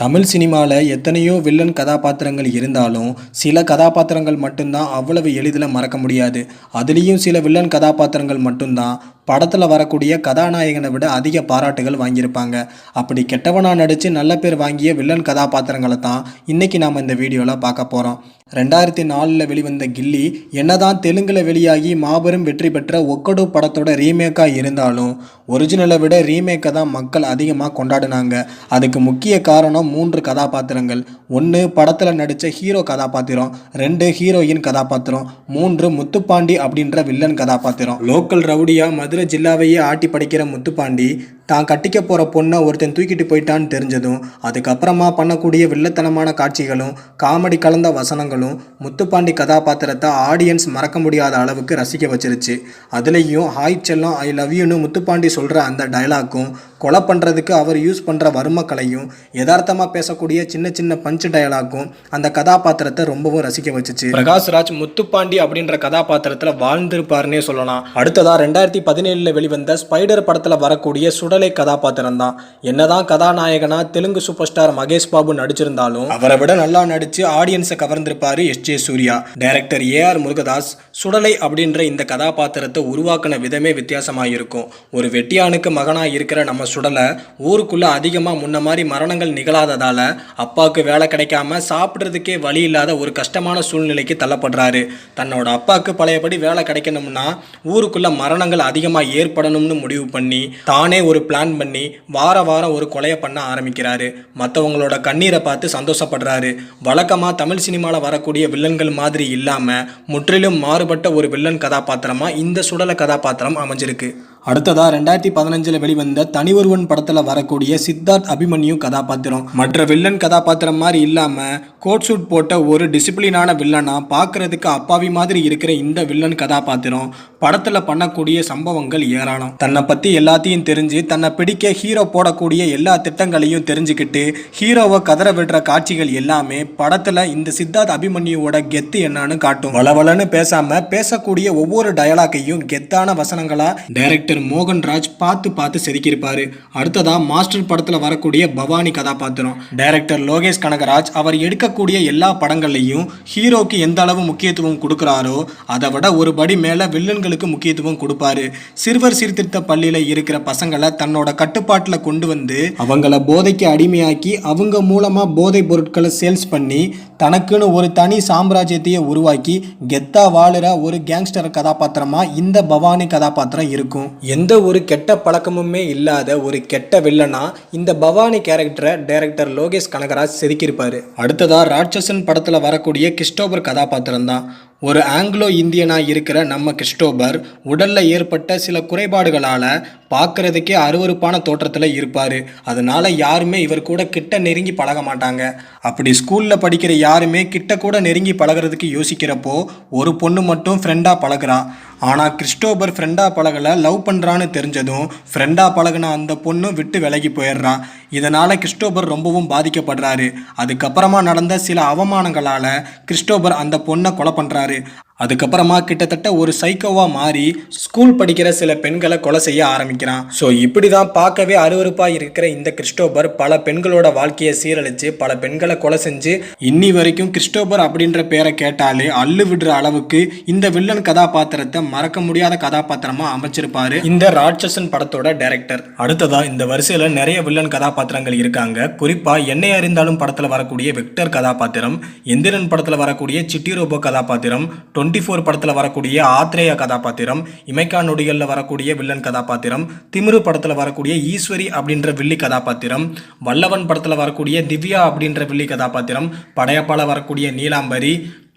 தமிழ் சினிமாவில் எத்தனையோ வில்லன் கதாபாத்திரங்கள் இருந்தாலும் சில கதாபாத்திரங்கள் மட்டும்தான் அவ்வளவு எளிதில் மறக்க முடியாது. அதுலேயும் சில வில்லன் கதாபாத்திரங்கள் மட்டும்தான் படத்தில் வரக்கூடிய கதாநாயகனை விட அதிக பாராட்டுகள் வாங்கியிருப்பாங்க. அப்படி கெட்டவனாக நடித்து நல்ல பேர் வாங்கிய வில்லன் கதாபாத்திரங்களை தான் இன்றைக்கி நாம் இந்த வீடியோவில் பார்க்க போகிறோம் ரெண்டாயிரத்தி நாலில் வெளிவந்த கில்லி என்னதான் தெலுங்கில் வெளியாகி மாபெரும் வெற்றி பெற்ற ஒக்கடு படத்தோட ரீமேக்காக இருந்தாலும் ஒரிஜினலை விட ரீமேக்கை தான் மக்கள் அதிகமாக கொண்டாடினாங்க. அதுக்கு முக்கிய காரணம் மூன்று கதாபாத்திரங்கள். ஒன்று படத்தில் நடித்த ஹீரோ கதாபாத்திரம். ரெண்டு ஹீரோயின் கதாபாத்திரம். மூன்று முத்துப்பாண்டி அப்படின்ற வில்லன் கதாபாத்திரம். லோக்கல் ரவுடியாக மதுரை ஜில்லாவையே ஆட்டி படைக்கிற முத்துப்பாண்டி தான் கட்டிக்க போகிற பொண்ணை ஒருத்தன் தூக்கிட்டு போயிட்டான்னு தெரிஞ்சதும் அதுக்கப்புறமா பண்ணக்கூடிய வில்லத்தனமான காட்சிகளும் காமெடி கலந்த வசனங்களும் முத்துப்பாண்டி கதாபாத்திரத்தை ஆடியன்ஸ் மறக்க முடியாத அளவுக்கு ரசிக்க வச்சிருச்சு. அதுலேயும் ஹாய் செல்லம் ஐ லவ் யூன்னு முத்துப்பாண்டி சொல்கிற அந்த டயலாக்கும் கொலை பண்ணுறதுக்கு அவர் யூஸ் பண்ணுற வர்மக்கலையும் யதார்த்தமாக பேசக்கூடிய சின்ன சின்ன பஞ்சு டயலாக்கும் அந்த கதாபாத்திரத்தை ரொம்பவும் ரசிக்க வச்சுச்சு. பிரகாஷ்ராஜ் முத்துப்பாண்டி அப்படின்ற கதாபாத்திரத்தில் வாழ்ந்திருப்பாருன்னே சொல்லலாம். அடுத்ததாக ரெண்டாயிரத்தி பதினேழில் வெளிவந்த ஸ்பைடர் படத்தில் வரக்கூடிய சுடல் கதாபாத்திரம் தான் என்னதான் கதாநாயகனா தெலுங்கு சூப்பர் ஸ்டார் மகேஷ் பாபு நடிச்சிருந்தாலும் அவரை விட நல்லா நடிச்சு ஆடியன்ஸை கவர்ந்திருப்பாரு S. J. Surya. Director A. R. Murugadoss Sudalai அப்படின்ற இந்த கதாபாத்திரத்தை உருவாக்கின விதமே வித்தியாசமாக இருக்கும் ஒரு வெட்டியானுக்கு மகனாக இருக்கிற நம்ம சுடலை ஊருக்குள்ளே அதிகமாக முன்ன மாதிரி மரணங்கள் நிகழாததால் அப்பாவுக்கு வேலை கிடைக்காம சாப்பிட்றதுக்கே வழி இல்லாத ஒரு கஷ்டமான சூழ்நிலைக்கு தள்ளப்படுறாரு. தன்னோட அப்பாவுக்கு பழையபடி வேலை கிடைக்கணும்னா ஊருக்குள்ள மரணங்கள் அதிகமாக ஏற்படணும்னு முடிவு பண்ணி தானே ஒரு பிளான் பண்ணி வார வாரம் ஒரு கொலையை பண்ண ஆரம்பிக்கிறாரு. மற்றவங்களோட கண்ணீரை பார்த்து சந்தோஷப்படுறாரு. வழக்கமாக தமிழ் சினிமாவில் வரக்கூடிய வில்லன்கள் மாதிரி இல்லாமல் முற்றிலும் மாறுபட்ட ஒரு வில்லன் கதாபாத்திரமாக இந்த சுடல கதாபாத்திரம் அமைஞ்சிருக்கு. அடுத்ததா ரெண்டாயிரத்தி பதினஞ்சில் வெளிவந்த தனி ஒருவன் படத்தில் வரக்கூடிய சித்தார்த் அபிமன்யு கதாபாத்திரம். மற்ற வில்லன் கதாபாத்திரம் மாதிரி இல்லாமல் கோட் சூட் போட்ட ஒரு டிசிப்ளினான வில்லனா பார்க்கறதுக்கு அப்பாவி மாதிரி இருக்கிற இந்த வில்லன் கதாபாத்திரம் படத்தில் பண்ணக்கூடிய சம்பவங்கள் ஏராளம். தன்னை பற்றி எல்லாத்தையும் தெரிஞ்சு தன்னை பிடிக்க ஹீரோ போடக்கூடிய எல்லா திட்டங்களையும் தெரிஞ்சுக்கிட்டு ஹீரோவை கதற விடுற காட்சிகள் எல்லாமே படத்தில் இந்த சித்தார்த் அபிமன்யுவோட கெத்து என்னன்னு காட்டும். வளவலன்னு பேசாம பேசக்கூடிய ஒவ்வொரு டயலாக்கையும் கெத்தான வசனங்களா டைரக்டர் மோகன்ராஜ் பார்த்து பார்த்து செதுக்கியிருப்பாரு. அடுத்ததா மாஸ்டர் படத்தில் வரக்கூடிய பவானி கதாபாத்திரம். டைரக்டர் லோகேஷ் கனகராஜ் அவர் எடுக்கக்கூடிய எல்லா படங்கள்லையும் ஹீரோக்கு எந்த அளவு முக்கியத்துவம் கொடுக்குறாரோ அதை விட ஒரு படி மேலே வில்லன்களுக்கு முக்கியத்துவம் கொடுப்பாரு. சிறுவர் சீர்திருத்த பள்ளியில் இருக்கிற பசங்களை தன்னோட கட்டுப்பாட்டில் கொண்டு வந்து அவங்கள போதைக்கு அடிமையாக்கி அவங்க மூலமாக போதைப் பொருட்களை சேல்ஸ் பண்ணி தனக்குன்னு ஒரு தனி சாம்ராஜ்யத்தையே உருவாக்கி கெத்தா வாழுற ஒரு கேங்ஸ்டர் கதாபாத்திரமா இந்த பவானி கதாபாத்திரம் இருக்கும். எந்த ஒரு கெட்ட பழக்கமுமே இல்லாத ஒரு கெட்ட வில்லனா இந்த பவானி கேரக்டரை டைரக்டர் லோகேஷ் கனகராஜ் செதுக்கியிருப்பாரு. அடுத்ததா ராட்சசன் படத்தில் வரக்கூடிய கிறிஸ்டோபர் கதாபாத்திரம் தான் ஒரு ஆங்கிலோ இந்தியனாக இருக்கிற நம்ம கிறிஸ்டோபர் உடலில் ஏற்பட்ட சில குறைபாடுகளால் பார்க்குறதுக்கே அருவருப்பான தோற்றத்தில் இருப்பார். அதனால் யாருமே இவர் கூட கிட்ட நெருங்கி பழக மாட்டாங்க. அப்படி ஸ்கூலில் படிக்கிற யாருமே கிட்ட கூட நெருங்கி பழகுறதுக்கு யோசிக்கிறப்போ ஒரு பொண்ணு மட்டும் ஃப்ரெண்டாக பழகுறா. ஆனால் கிறிஸ்டோபர் ஃப்ரெண்டாக பழகலை லவ் பண்ணுறான்னு தெரிஞ்சதும் ஃப்ரெண்டாக பழகுன அந்த பொண்ணு விட்டு விலகி போயிடுறா. இதனால் கிறிஸ்டோபர் ரொம்பவும் பாதிக்கப்படுறாரு. அதுக்கப்புறமா நடந்த சில அவமானங்களால் கிறிஸ்டோபர் அந்த பொண்ணை கொலை பண்ணுறாரு அதுக்கப்புறமா கிட்டத்தட்ட ஒரு சைக்கோவா மாறி ஸ்கூல் படிக்கிற சில பெண்களை கொலை செய்ய ஆரம்பிக்கிறான். ஸோ இப்படி தான் பார்க்கவே அருவருப்பாக இருக்கிற இந்த கிறிஸ்டோபர் பல பெண்களோட வாழ்க்கையை சீரழிச்சு பல பெண்களை கொலை செஞ்சு இன்னி வரைக்கும் கிறிஸ்டோபர் அப்படின்ற பேரை கேட்டாலே அள்ளு விடுற அளவுக்கு இந்த வில்லன் கதாபாத்திரத்தை மறக்க முடியாத கதாபாத்திரமா அமைச்சிருப்பாரு இந்த ராட்சசன் படத்தோட டைரக்டர் அடுத்ததா இந்த வரிசையில் நிறைய வில்லன் கதாபாத்திரங்கள் இருக்காங்க. குறிப்பா என்னை அறிந்தாலும் படத்தில் வரக்கூடிய விக்டர் கதாபாத்திரம் எந்திரன் படத்தில் வரக்கூடிய சிட்டி ரோபோ கதாபாத்திரம் டுவெண்ட்டி ஃபோர் படத்தில் வரக்கூடிய ஆத்ரேயா கதாபாத்திரம் இமைக்கா நொடிகளில் வரக்கூடிய வில்லன் கதாபாத்திரம் திமிரு படத்தில் வரக்கூடிய ஈஸ்வரி அப்படின்ற வில்லி கதாபாத்திரம் வல்லவன் படத்தில் வரக்கூடிய திவ்யா அப்படின்ற வில்லி கதாபாத்திரம் படையப்பால வரக்கூடிய நீலாம்பரி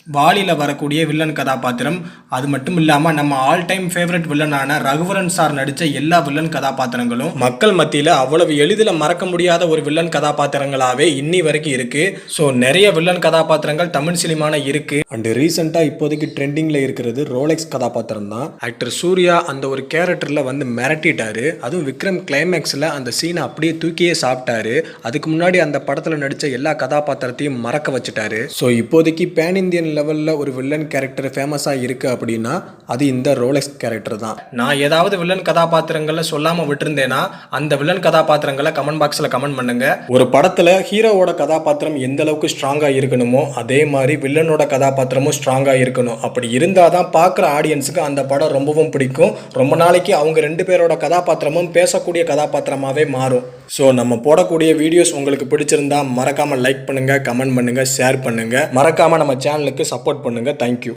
வாலியில் வரக்கூடிய வில்லன் கதாபாத்திரம். அது மட்டும் இல்லாமல் நம்ம ஆல் டைம் ஃபேவரட் வில்லனான ரகுவரன் சார் நடித்த எல்லா வில்லன் கதாபாத்திரங்களும் மக்கள் மத்தியில் அவ்வளவு எளிதில் மறக்க முடியாத ஒரு வில்லன் கதாபாத்திரங்களாகவே இன்னி வரைக்கும் இருக்குது ஸோ நிறைய வில்லன் கதாபாத்திரங்கள் தமிழ் சினிமான இருக்குது அண்டு ரீசெண்டாக இப்போதைக்கு ட்ரெண்டிங்கில் இருக்கிறது ரோலெக்ஸ் கதாபாத்திரம் தான். ஆக்டர் சூர்யா அந்த ஒரு கேரக்டரில் வந்து மிரட்டிட்டாரு. அதுவும் விக்ரம் கிளைமேக்ஸில் அந்த சீனை அப்படியே தூக்கியே சாப்பிட்டாரு. அதுக்கு முன்னாடி அந்த படத்தில் நடித்த எல்லா கதாபாத்திரத்தையும் மறக்க வச்சுட்டாரு. ஸோ இப்போதைக்கு பேன் இந்தியன் லெவலில் ஒரு வில்லன் கேரக்டர் ஃபேமஸாக இருக்குது அப்படின்னா அது இந்த ரோலெக்ஸ் கேரக்டர் தான். நான் ஏதாவது வில்லன் கதாபாத்திரங்களை சொல்லாமல் விட்டுருந்தேன்னா அந்த வில்லன் கதாபாத்திரங்களை கமெண்ட் பாக்ஸில் கமெண்ட் பண்ணுங்க. ஒரு படத்தில் ஹீரோவோட கதாபாத்திரம் எந்த அளவுக்கு ஸ்ட்ராங்காக இருக்கணுமோ அதே மாதிரி வில்லனோட கதாபாத்திரமும் ஸ்ட்ராங்காக இருக்கணும். அப்படி இருந்தால் தான் பார்க்குற ஆடியன்ஸுக்கு அந்த படம் ரொம்பவும் பிடிக்கும். ரொம்ப நாளைக்கு அவங்க ரெண்டு பேரோட கதாபாத்திரமும் பேசக்கூடிய கதாபாத்திரமாகவே மாறும். ஸோ நம்ம போடக்கூடிய வீடியோஸ் உங்களுக்கு பிடிச்சிருந்தா மறக்காமல் லைக் பண்ணுங்கள் கமெண்ட் பண்ணுங்கள் ஷேர் பண்ணுங்கள் மறக்காமல் நம்ம சேனலுக்கு சப்போர்ட் பண்ணுங்கள் தேங்க்யூ